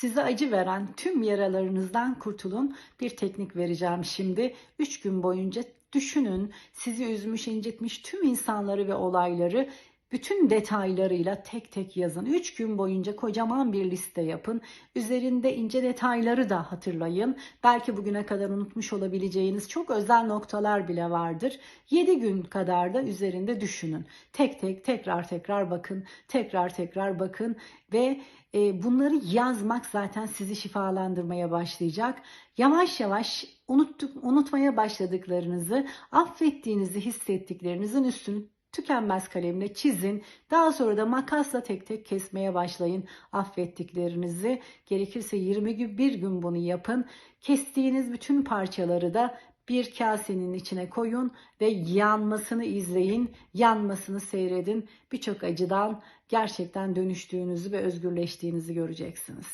size acı veren tüm yaralarınızdan kurtulun. Bir teknik vereceğim şimdi. 3 gün boyunca düşünün. Sizi üzmüş, incitmiş tüm insanları ve olayları bütün detaylarıyla tek tek yazın. 3 gün boyunca kocaman bir liste yapın. Üzerinde ince detayları da hatırlayın. Belki bugüne kadar unutmuş olabileceğiniz çok özel noktalar bile vardır. 7 gün kadar da üzerinde düşünün. Tek tek tekrar tekrar bakın. Tekrar tekrar bakın ve e, bunları yazmak zaten sizi şifalandırmaya başlayacak. Yavaş yavaş unuttuk, unutmaya başladıklarınızı, affettiğinizi hissettiklerinizin üstünü tükenmez kalemle çizin. Daha sonra da makasla tek tek kesmeye başlayın affettiklerinizi. Gerekirse 20 gün bir gün bunu yapın. Kestiğiniz bütün parçaları da bir kasenin içine koyun ve yanmasını izleyin, yanmasını seyredin. Birçok acıdan gerçekten dönüştüğünüzü ve özgürleştiğinizi göreceksiniz.